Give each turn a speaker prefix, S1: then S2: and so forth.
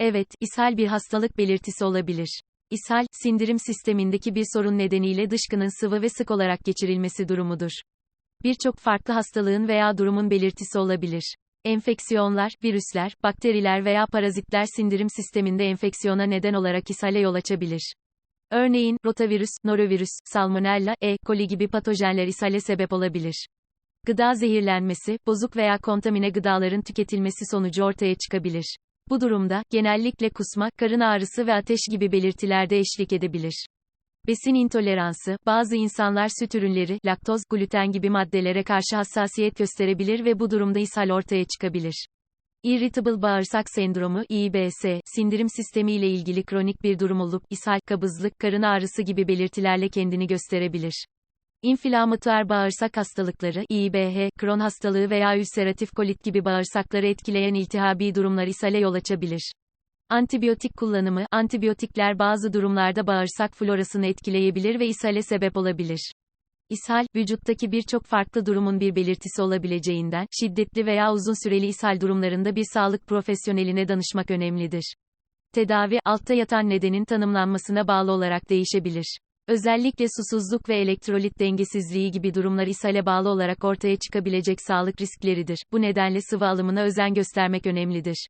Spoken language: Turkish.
S1: Evet, ishal bir hastalık belirtisi olabilir. İshal, sindirim sistemindeki bir sorun nedeniyle dışkının sıvı ve sık olarak geçirilmesi durumudur. Birçok farklı hastalığın veya durumun belirtisi olabilir. Enfeksiyonlar, virüsler, bakteriler veya parazitler sindirim sisteminde enfeksiyona neden olarak ishale yol açabilir. Örneğin, rotavirüs, norovirüs, salmonella, E. coli gibi patojenler ishale sebep olabilir. Gıda zehirlenmesi, bozuk veya kontamine gıdaların tüketilmesi sonucu ortaya çıkabilir. Bu durumda, genellikle kusma, karın ağrısı ve ateş gibi belirtilerde eşlik edebilir. Besin intoleransı, bazı insanlar süt ürünleri, laktoz, gluten gibi maddelere karşı hassasiyet gösterebilir ve bu durumda ishal ortaya çıkabilir. Irritable bağırsak sendromu, IBS, sindirim sistemi ile ilgili kronik bir durum olup, ishal, kabızlık, karın ağrısı gibi belirtilerle kendini gösterebilir. İnflamatuar bağırsak hastalıkları, İBH, Kron hastalığı veya ülseratif kolit gibi bağırsakları etkileyen iltihabi durumlar ishale yol açabilir. Antibiyotik kullanımı, antibiyotikler bazı durumlarda bağırsak florasını etkileyebilir ve ishale sebep olabilir. İshal, vücuttaki birçok farklı durumun bir belirtisi olabileceğinden, şiddetli veya uzun süreli ishal durumlarında bir sağlık profesyoneline danışmak önemlidir. Tedavi, altta yatan nedenin tanımlanmasına bağlı olarak değişebilir. Özellikle susuzluk ve elektrolit dengesizliği gibi durumlar ishale bağlı olarak ortaya çıkabilecek sağlık riskleridir. Bu nedenle sıvı alımına özen göstermek önemlidir.